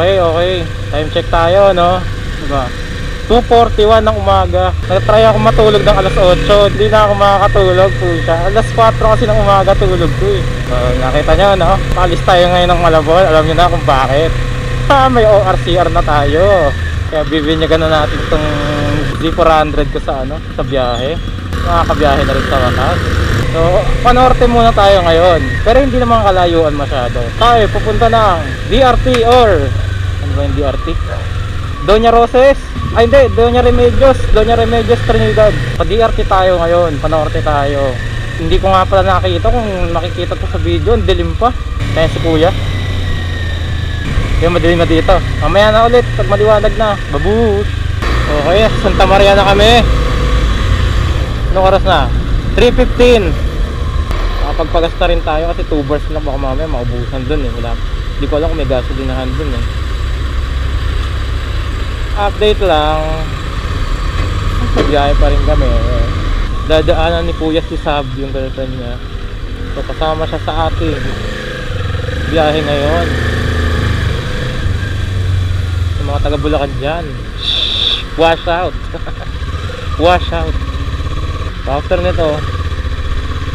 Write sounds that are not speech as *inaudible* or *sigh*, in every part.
Okay, okay. Time check tayo, no? Diba? 2.41 ng umaga. Nag-try ako matulog ng alas 8. Hindi na ako makakatulog po siya. Alas 4 kasi ng umaga tulog ko eh. So, nakita nyo, no? Palis tayo ngayon ng Malabon. Alam nyo na kung bakit. Ha, may ORCR na tayo. Kaya bibinyagan na natin itong Z400 ko sa ano, sa biyahe. Makakabiyahe na rin sa wakas. So, panorte muna tayo ngayon. Pero hindi naman kalayuan masyado. Tayo, pupunta ng DRT or... Ba yung DRT? Doña Roses? Ay hindi, Doña Remedios. Doña Remedios Trinidad. Pa DRT tayo ngayon. Panorte tayo. Hindi ko nga pala nakikita kung nakikita to sa video. Ang dilim pa. Kaya si kuya. Yung madilim na dito. Mamaya na ulit pag maliwanag na. Babush! Okay, Santa Maria na kami. Anong oras na? 3.15 Nakapagpagas na rin tayo kasi 2 bars na baka mamaya maubusan dun eh. Wala. Hindi ko alam kung may gasolinahan dun eh. Update lang. Biyahe pa rin kami. Dadaanan ni Kuya si Sab yung girlfriend niya. So kasama siya sa ating biyahe ngayon. Sa mga taga Bulacan dyan. Shh! Wash out! *laughs* Wash out! So after nito,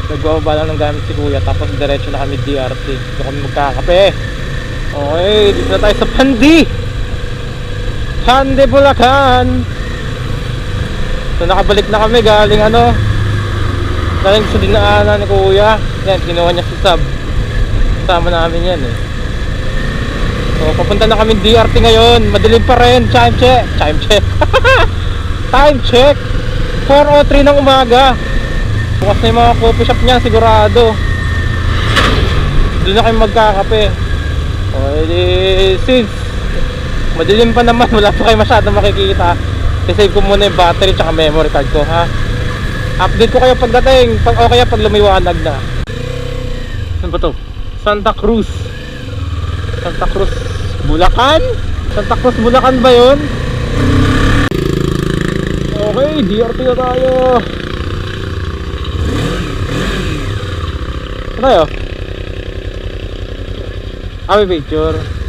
nagbababa lang ng gamit si Kuya tapos diretso na kami DRT. Dito kami magkakape. Okay, dito na tayo sa Pandi! Pandi Bulacan! So nakabalik na kami galing ano galing sa dinaanan ni Kuya. Yan, kinuha niya si Sab. Kasama namin yan eh. So papunta na kami DRT ngayon. Madilim pa rin. *laughs* Time check. Time check. Time check. 4.03 ng umaga. Bukas na yung mga coffee shop niya sigurado. Doon na kami magkakape. O edi since madilim pa naman, wala pa kayo masyado makikita. I-save ko muna yung battery tsaka memory card ko ha. Update ko kayo pagdating, pag o kaya pag lumiwanag na. Saan ba to? Santa Cruz. Santa Cruz, Bulacan? Santa Cruz, Bulacan ba yun? Okay, DRT na tayo. Saan tayo? May picture.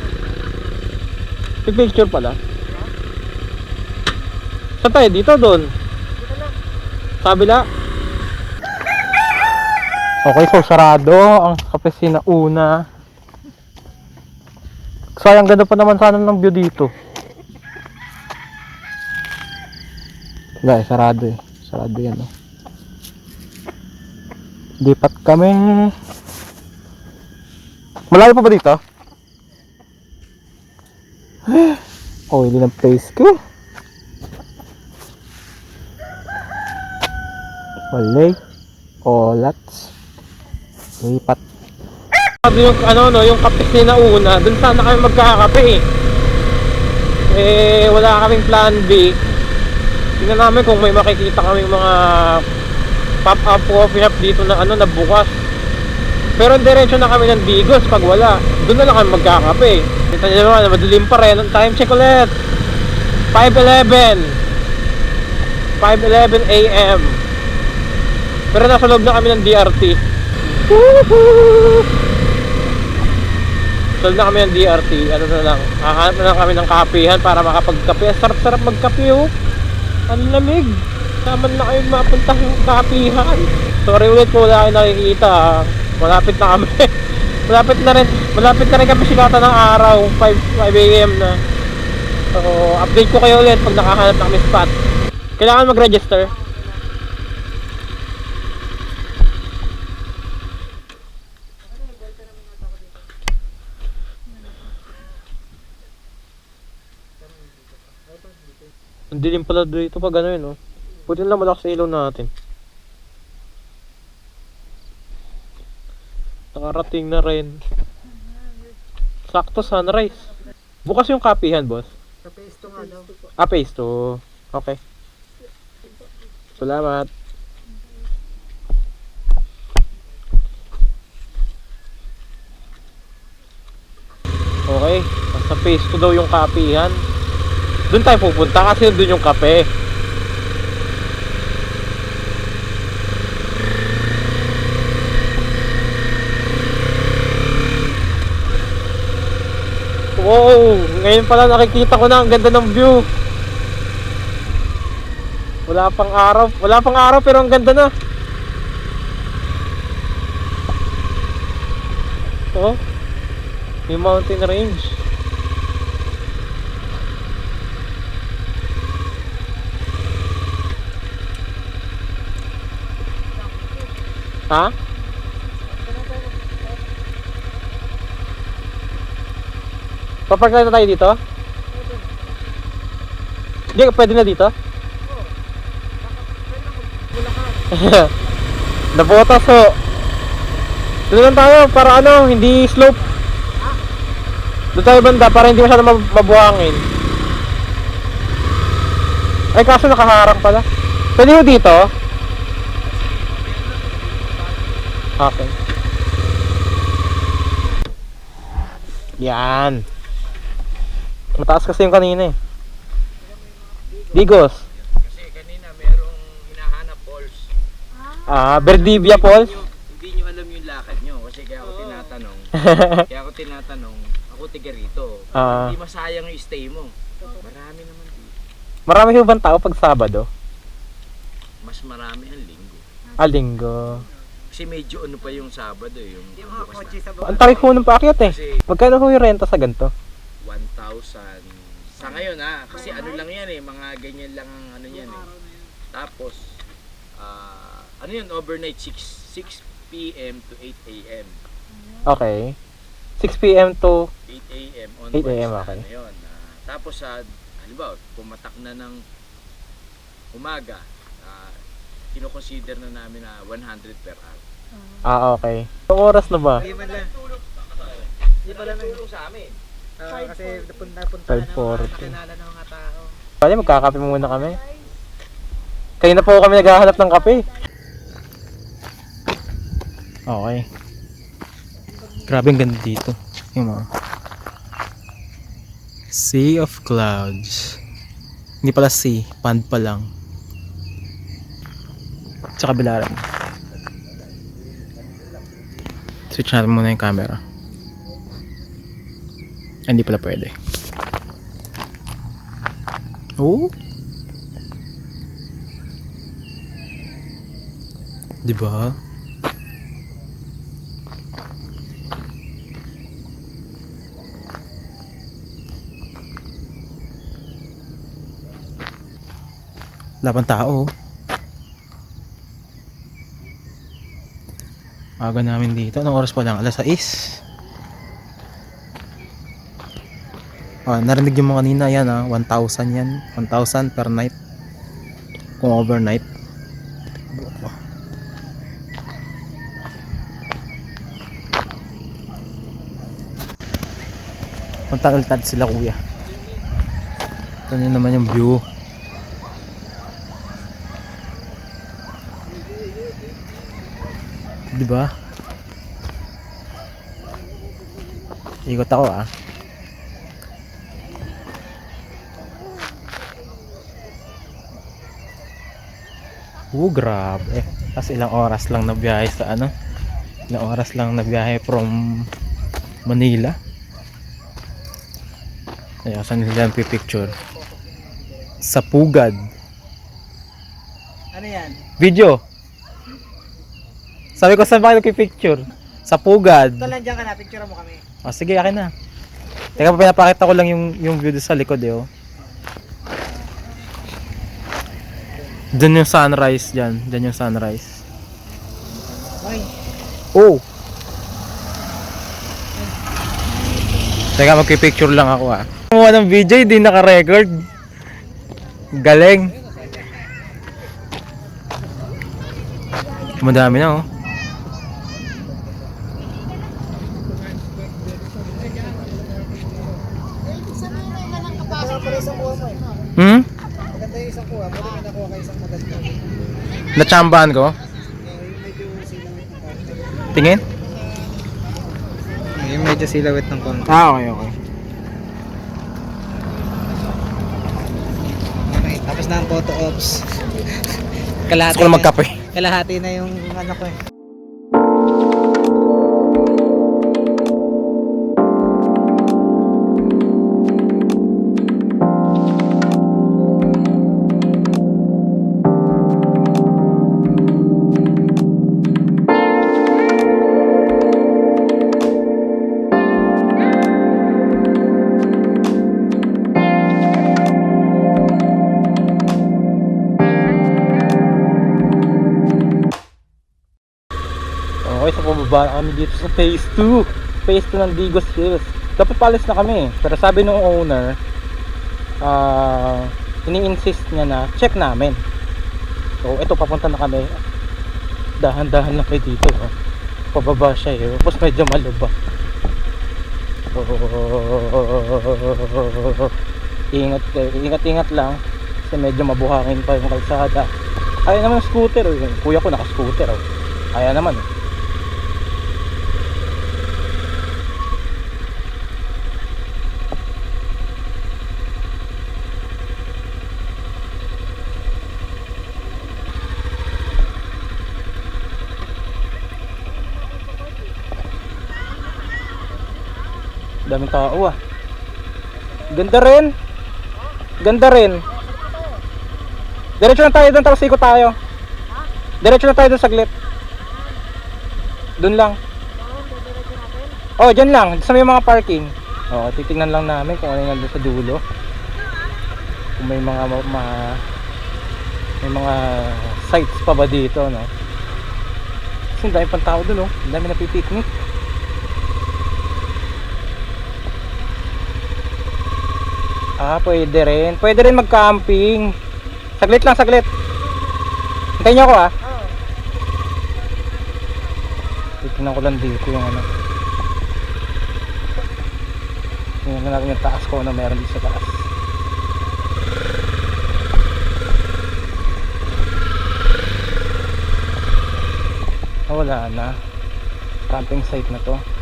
May picture pala. Saan tayo? Dito doon? Sa kabila? Okay, so sarado ang kapesina una. Sayang ganda pa naman sana ng view dito. Guys, sarado eh. Sarado yan oh. Lipat kami. Malayo pa ba dito? *gasps* Oh, hindi ng place ko. Walay. Olats. Lipat. Yung ano no, yung kape na una, dun sana kami magkakape eh. Eh, wala kaming plan B. Tingnan namin kung may makikita kaming mga pop-up coffee shop dito na ano na bukas. Pero diretso na kami ng Bigos pag wala. Doon na lang kami magkakape. Kita niyo naman, madilim pa rin. Time check ulit. 5.11 5.11 a.m. Pero nasa loob na kami ng DRT. Woohoo! Sa na kami ng DRT. Ano na lang. Hahanap na lang kami ng kapihan para makapagkape. Sarap-sarap magkape oh. Ang lamig. Tama na kayo mapunta yung kapihan. Sorry ulit po wala kayo nakikita. ah. Malapit na kami. *laughs* malapit na rin. Malapit na rin kami sikata ng araw. 5, 5 a.m. na. So, update ko kayo ulit pag nakahanap na kami spot. Kailangan mag-register. Ang dilim pala dito pag ano yun, no? Buti lang malakas sa ilaw natin. Nakarating na rin. Sakto sunrise. Bukas yung kapihan, boss. Sa pesto nga daw. Ah, phase 2. Okay. Salamat. Okay. Sa phase 2 daw yung kapihan. Doon tayo pupunta kasi doon yung kape. Wow! Ngayon pala nakikita ko na ang ganda ng view. Wala pang araw. Wala pang araw pero ang ganda na. Oh. Yung mountain range. Ha? Papark na tayo dito? Hindi, pwede na dito? *laughs* Nabotas ho. Doon lang tayo para ano, hindi slope. Doon tayo banda para hindi masyado mab- mabuhangin. Ay kaso nakaharang pala. Pwede mo dito? Okay. Yan. Mataas kasi yung kanina eh. Digos. Kasi kanina merong hinahanap balls. Ah, Verdivia Falls. Hindi nyo alam yung lakad nyo. Kasi kaya ako tinatanong. *laughs* kaya ako tinatanong. Ako tiga rito. Ah. Hindi masayang yung stay mo. Marami naman dito. Marami yung bang tao pag Sabado? Mas marami ang linggo. Ah, linggo. Kasi medyo ano pa yung Sabado eh, yung bukas na. Ang tarik ho ng paakyat eh. Kasi Magkano ho yung renta sa ganito? 1,000. Sa ngayon ha, kasi ano lang yan eh, mga ganyan lang ang ano yan eh. Tapos, ah, ano yun, overnight 6, 6 p.m. to 8 a.m. Okay. 6 p.m. to 8 a.m. 8 onwards a.m., na okay. ano yun. Ah, tapos sa, halimbawa, pumatak na ng umaga, uh, kinoconsider na namin na 100 per hour. Ah, okay. Anong oras na ba? Hindi man lang. Hindi pala nagtulong sa amin. Ah, kasi napunta napunta na 5:40. mga kakilala ng mga tao. Pwede, magkakape muna kami. Kayo na po kami naghahanap ng kape. Okay. Grabe ang ganda dito. Yung mga Sea of Clouds. Hindi pala sea, pond pa lang. Sa kabila rin. Switch natin muna yung camera. Hindi pala pwede. Oh. Di ba? Wala pang tao. Aga namin dito. Anong oras pa lang? Alas 6. Ah, narinig yung mga kanina yan ah. 1,000 yan. 1,000 per night. Kung overnight. Magtagal-tal sila kuya. Ito nyo naman yung view. Di ba? Ikot ako ah. Oh, grabe. Tapos ilang oras lang na biyahe sa ano? Ilang oras lang na biyahe from Manila. Kaya saan nila picture? Sa Pugad. Ano yan? Video. Sabi ko saan ba kayo picture? Sa Pugad. Ito lang dyan ka na, picture mo kami. O sige, akin na. Teka, pinapakita ko lang yung, yung view sa likod eh, oh. Doon yung sunrise dyan. Dyan yung sunrise. Ay, Oh! Teka, magpipicture lang ako ah. Kumuha ng video, hindi naka-record. Galing. Madami na oh. Kaya pala isang kuha mo eh. Hmm? Maganda yung isang kuha. Pwede may nakuha kayo isang maganda. Natsambahan ko? Tingin? Yung medyo silawit ng konti. Ah, okay, okay. Okay, tapos na ang photo ops. Gusto Kalahati ko lang na- magkape. Kalahati na yung ano ko eh. Bababa na kami dito sa phase 2. Phase 2 ng Digos Hills. Dapat palis na kami. Pero sabi nung owner, ah, ini-insist niya na check namin. So, ito papunta na kami. Dahan-dahan lang kayo dito. Oh. Pababa siya eh. Tapos medyo malubak. Ingat kayo. Ingat-ingat lang. Kasi medyo mabuhangin pa yung kalsada. Kaya naman ng scooter. Yung Kuya ko naka-scooter. Oh. Kaya naman. Eh. Daming tao ah. Ganda rin. Ganda rin. Diretso na tayo doon tapos ikot tayo. Diretso na tayo doon saglit. Doon lang. Oh, dyan lang. Sa may mga parking. Oh, titingnan lang namin kung ano yung nandun sa dulo. Kung may mga ma- may mga sites pa ba dito, no? Kasi dami pang tao doon, oh. Ang dami napipiknik. Ah, pwede rin. Pwede rin mag-camping. Saglit lang, saglit. Hintayin niyo ako ah. Titignan ko lang dito yung ano. Tingnan natin yung taas ko ano meron dito sa taas. Ah, wala na. Camping site na to.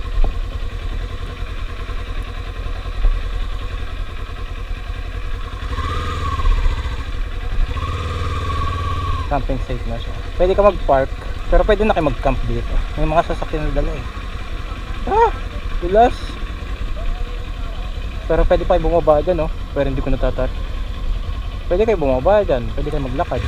Camping site na siya. Pwede ka mag-park, pero pwede na kayo mag-camp dito. May mga sasakyan na dala eh. Ah! Tulas! Pero pwede pa kayo bumaba dyan, no? Pero hindi ko natatat. Pwede kayo bumaba dyan. Pwede kayo maglakad.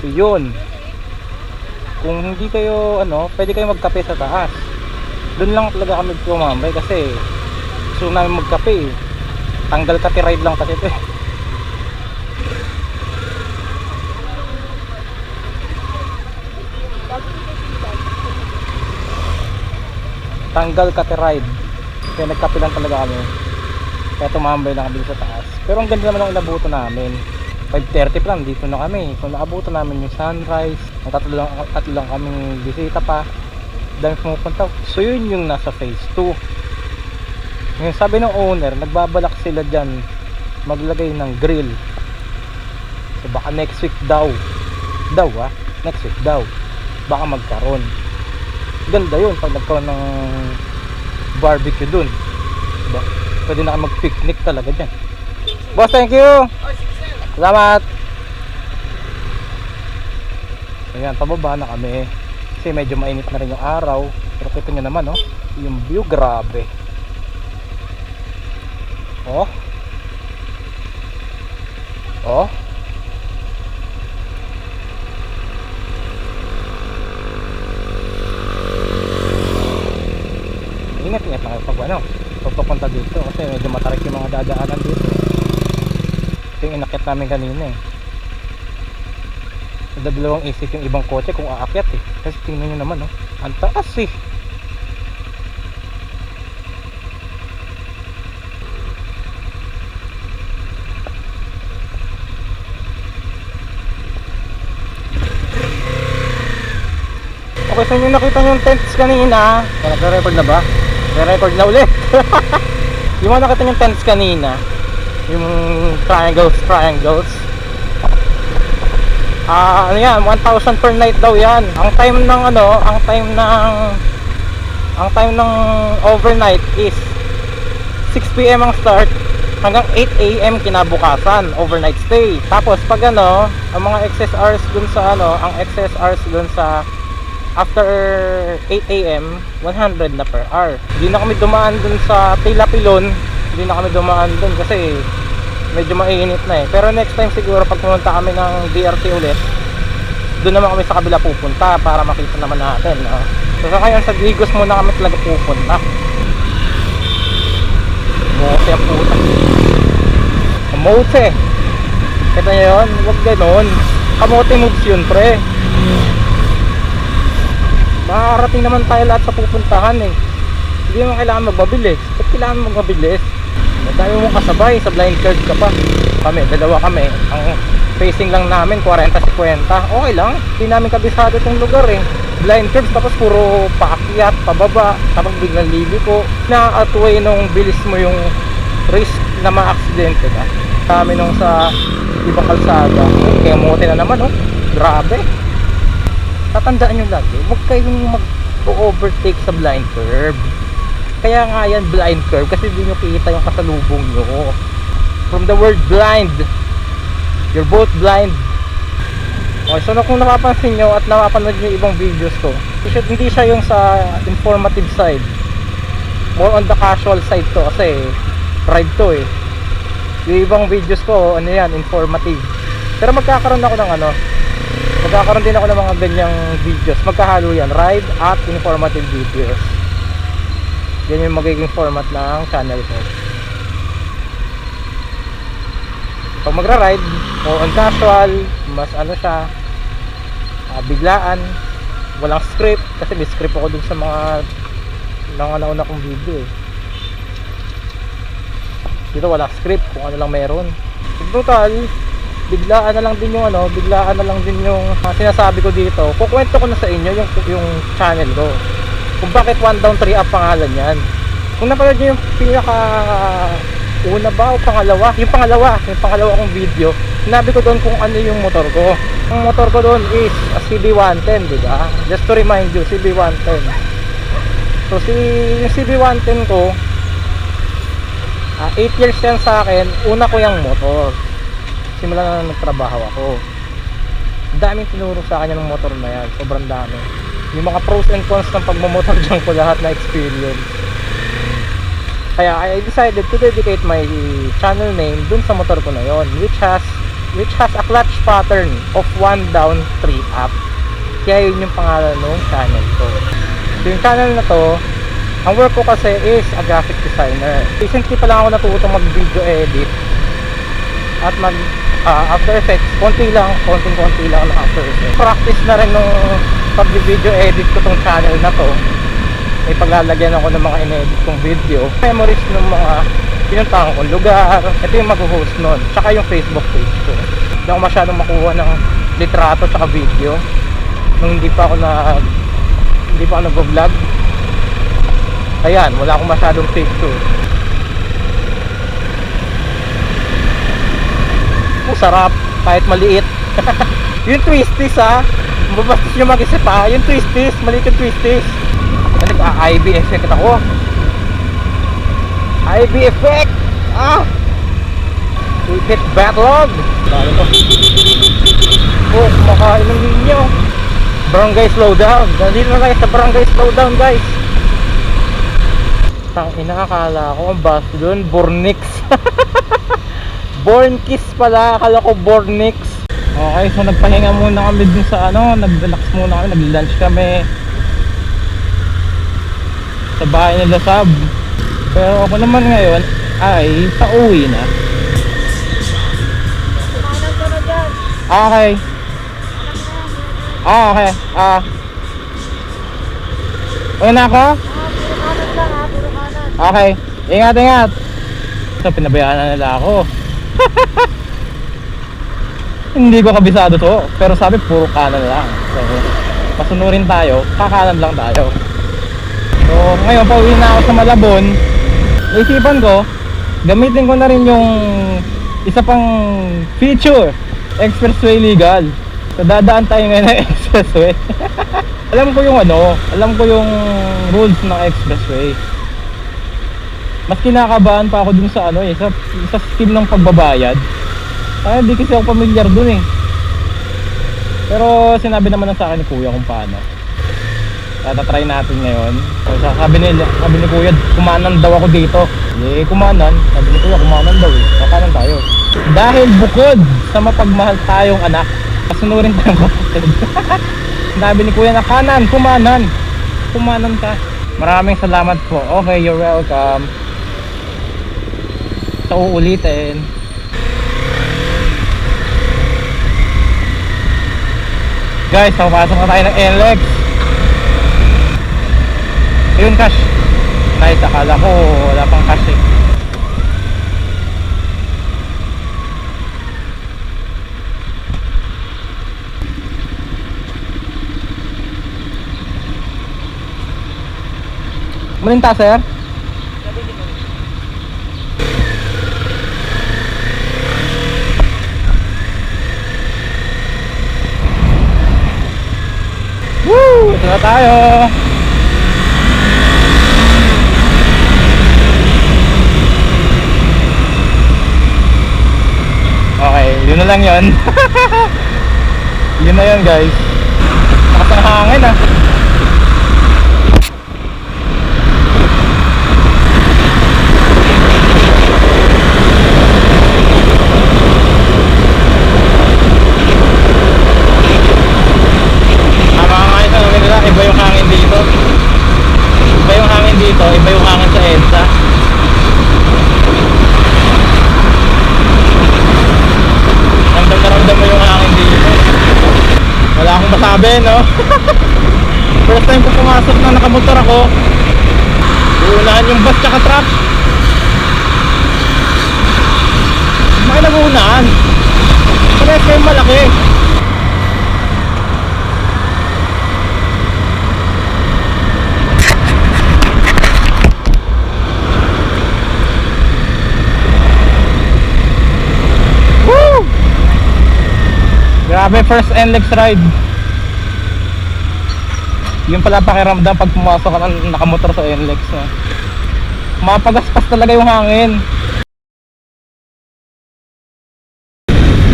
So yun, kung hindi kayo ano, pwede kayo magkape sa taas. Doon lang talaga kami tumambay kasi gusto namin magkape. eh. Tanggal kati ride lang kasi ito. eh. Tanggal kati ride. Kaya nagkape lang talaga kami. Kaya tumambay lang kami sa taas. Pero ang ganda naman ang inabuto namin. 5.30 pa lang dito na kami. So naabutan namin yung sunrise. Ang tatlo lang, tatlo lang kaming bisita pa. Dami pumupunta so yun yung nasa phase 2 ngayon sabi ng owner nagbabalak sila dyan maglagay ng grill. So baka next week daw. Daw ah next week daw. Baka magkaroon. Ganda yun pag nagkaroon ng barbecue dun. Diba? pwede na mag picnic talaga dyan. Boss thank you Salamat! Ayan, pababa na kami. Kasi medyo mainit na rin yung araw. Pero kita nyo naman, oh. Yung view, grabe. Oh. Oh. Ingat-ingat lang pag ano, pag papunta dito kasi medyo matarik yung mga dadaanan dito. Ito yung inakit namin kanina eh. Nadadalawang isip yung ibang kotse kung aakyat eh. Kasi tingnan nyo naman oh. Ang taas eh. Okay, so yung nakita nyo yung tents kanina, nagre-record na ba? Nagre-record na ulit. *laughs* yung mga nakita nyo yung tents kanina, yung triangles, triangles. Ah, ano yan, 1,000 per night daw yan. Ang time ng ano, ang time ng ang time ng overnight is 6 PM ang start hanggang 8 AM kinabukasan overnight stay. Tapos pag ano, ang mga excess hours dun sa ano, ang excess hours dun sa after 8 AM 100 na per hour. Hindi na kami dumaan dun sa Pilapilon, hindi na kami dumaan dun kasi medyo mainit na eh. Pero next time siguro pag pumunta kami ng DRT ulit, doon naman kami sa kabila pupunta para makita naman natin. No? So sa ngayon sa Digos muna kami talaga pupunta. Kamote ang puta. Kamote. Kita niyo yun? Huwag ganon. Kamote moves yun, pre. Makakarating naman tayo lahat sa pupuntahan eh. Hindi mo kailangan magmabilis. Ba't kailangan magmabilis? Madami mong kasabay, sa blind curve ka pa. Kami, dalawa kami. Ang facing lang namin, 40-50. Okay lang. Hindi namin kabisado itong lugar eh. Blind curves, tapos puro paakyat, pababa, tapos biglang liliko. Na-outweigh nung bilis mo yung risk na ma-aksidente ka. Kami nung sa ibang kalsada. Kaya muti na naman oh. Grabe. Tatandaan nyo lagi, huwag kayong mag-overtake sa blind curve. Kaya nga yan blind curve kasi hindi nyo kita yung kasalubong nyo. From the word blind, you're both blind. Okay, so na- kung napapansin nyo at napapanood nyo ibang videos ko, hindi siya yung sa informative side. More on the casual side to kasi ride to eh. Yung ibang videos ko, ano yan, informative. Pero magkakaroon ako ng ano, magkakaroon din ako ng mga ganyang videos. Magkahalo yan, ride at informative videos. Yan yung magiging format ng channel ko. Pag magra-ride, more on casual, mas ano siya, ah, biglaan, walang script, kasi may script ako dun sa mga mga nauna kong video eh. Dito walang script, kung ano lang meron. Total, biglaan na lang din yung ano, biglaan na lang din yung ah, sinasabi ko dito. Kukwento ko na sa inyo yung yung channel ko. Kung bakit one down three up pangalan yan. Kung napanood niyo yung pinaka una ba o pangalawa? Yung pangalawa, yung pangalawa kong video. Sinabi ko doon kung ano yung motor ko. Ang motor ko doon is a CB110, di ba? Just to remind you, CB110. So si yung CB110 ko, 8 years yan sa akin, una ko yung motor. Simula na nagtrabaho ako. Daming tinuro sa akin yung motor na yan. Sobrang dami. Yung mga pros and cons ng pagmamotor *laughs* dyan ko lahat na experience. Kaya I decided to dedicate my channel name dun sa motor ko na yon which has which has a clutch pattern of 1 down 3 up. Kaya yun yung pangalan ng channel ko. So yung channel na to, ang work ko kasi is a graphic designer. Recently pa lang ako natutong mag-video edit at mag ah, After Effects. Konti lang, konting-konti lang ng After Effects. Practice na rin nung pag-video edit ko tong channel na to. May paglalagyan ako ng mga in-edit kong video. Memories ng mga pinuntahan kong lugar. Ito yung mag-host nun. Tsaka yung Facebook page ko. Hindi ako masyadong makuha ng litrato tsaka video. Nung hindi pa ako na hindi pa ako nag-vlog. Ayan, wala akong masyadong picture. Oh, sarap. Kahit maliit. *laughs* yung twisties ha. Mabastos nyo mag-isip ha. Yung twisties, maliit yung twisties. Nag-IB effect ako. IB effect! Ah! Hit backlog! Dami to. Oh, kumakain ng ninyo. Barangay slowdown. Nandito na tayo sa barangay slowdown guys. Tang ina, akala ko ang bus doon, Bornix. *laughs* Bornkiss pala, akala ko Bornix. Okay, so nagpahinga muna kami dun sa ano, nag-relax muna kami, nag-lunch kami sa bahay nila Sab. Pero ako naman ngayon ay pauwi na. Ah, Okay. Ah, okay. Ah. Uwi na ako? Okay. Ingat, ingat. So, pinabayaan na nila ako. *laughs* Hindi ko kabisado to. Pero sabi, puro kanan lang. So, pasunurin tayo. Kakanan lang tayo. So, ngayon, pauwi na ako sa Malabon. Naisipan ko, gamitin ko na rin yung isa pang feature. Expressway legal. So, dadaan tayo ngayon ng *laughs* expressway. alam ko yung ano, alam ko yung rules ng expressway. Mas kinakabahan pa ako dun sa ano eh, sa, sa scheme ng pagbabayad. Kaya hindi kasi ako familiar dun eh. Pero sinabi naman na sa akin ni kuya kung paano. Tatatry natin ngayon. So, sabi ni, sabi ni kuya, kumanan daw ako dito. Eh, kumanan. Sabi ni kuya, kumanan daw eh. Kakanan tayo. Dahil bukod sa mapagmahal tayong anak, kasunurin kapatid. *laughs* sabi ni kuya na kanan, kumanan. Kumanan ka. Maraming salamat po. Okay, you're welcome. sa uulitin. Guys, papasok na tayo ng NLEX. Ayun, cash. Nice, akala ko wala pang cash eh. Malinta, sir? Woo! Ito na tayo! Okay, yun na lang yun. *laughs* yun na yun guys. Lakas ng hangin ah. Tama nga kayo sa nila, iba yung hangin dito. Iba yung hangin dito, iba yung hangin sa EDSA. Ramdam na ramdam mo yung hangin dito. Wala akong masabi, no? *laughs* First time ko pumasok na nakamotor ako. Uunahan yung bus tsaka truck. Bakit nag-uunahan? Parehas kayong malaki. *laughs* Woo! Grabe, first NLEX ride. Yung pala pakiramdam pag pumasok ka nakamotor sa NLEX. No? Mapagaspas talaga yung hangin.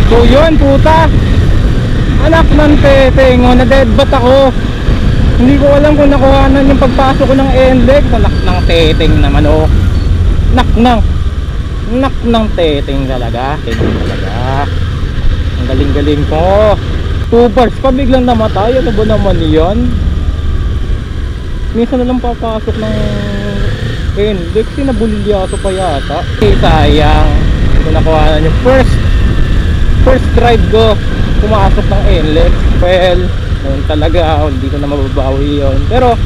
So yun, puta. Anak ng tetengo, na-deadbat ako. Hindi ko alam kung nakuhanan yung pagpasok ko ng NLEX. Anak ng teteng naman, oh. Nak ng Nak ng teteng talaga. Teteng talaga. Ang galing-galing ko. Two bars pa biglang namatay. Ano ba naman yan? Minsan na lang papasok ng Index, sinabulilyaso pa yata. Eh, sayang. Kung nakuha na yung first first ride ko pumasok ng NLEX. Well, yun talaga. Hindi ko na mababawi yun. Pero,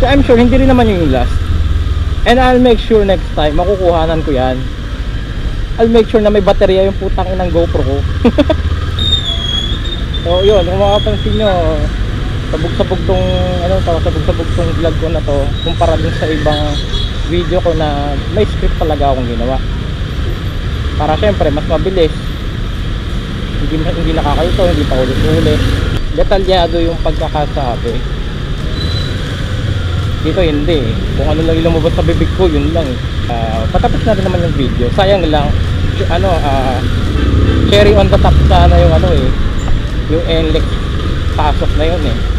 so I'm sure, hindi rin naman yung last. And I'll make sure next time, makukuhanan ko yan. I'll make sure na may baterya yung putang inang GoPro ko. *laughs* so yun, kung makapansin nyo, sabog-sabog tong, ano to, sabog-sabog tong vlog ko na to, kumpara dun sa ibang video ko na may script talaga akong ginawa. Para syempre, mas mabilis. Hindi, hindi nakakalito, hindi pa ulit-ulit. Detalyado yung pagkakasabi dito hindi kung ano lang lumabas sa bibig ko yun lang. Ah, patapos na rin naman yung video sayang lang ano ah, cherry on the top sana yung ano eh yung NLEX pasok na yun eh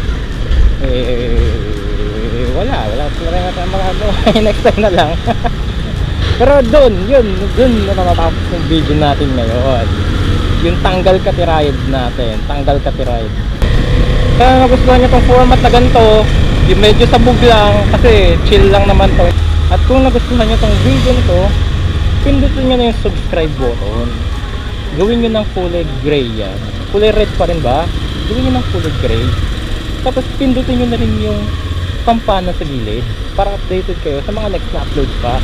eh wala wala wala na magagawa *laughs* next time na lang. *laughs* Pero doon yun doon natatapos yung video natin ngayon. Yung tanggal copyright natin tanggal copyright kaya nagustuhan niyo tong format na ganito yung medyo sabog lang kasi chill lang naman to. At kung nagustuhan nyo tong video nito pindutin nyo na yung subscribe button. Gawin nyo ng kulay gray yan. Kulay red pa rin ba? gawin nyo ng kulay gray tapos pindutin nyo na rin yung kampana sa gilid para updated kayo sa mga next na uploads pa.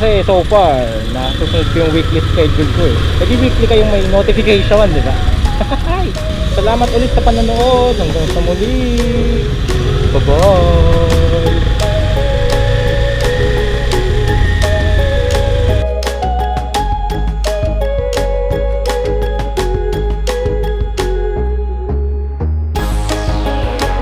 Kasi so far nasusunod ko yung weekly schedule ko eh. Pwede weekly kayong may notification di ba? *laughs* Salamat ulit sa panonood. Hanggang sa muli. Bye-bye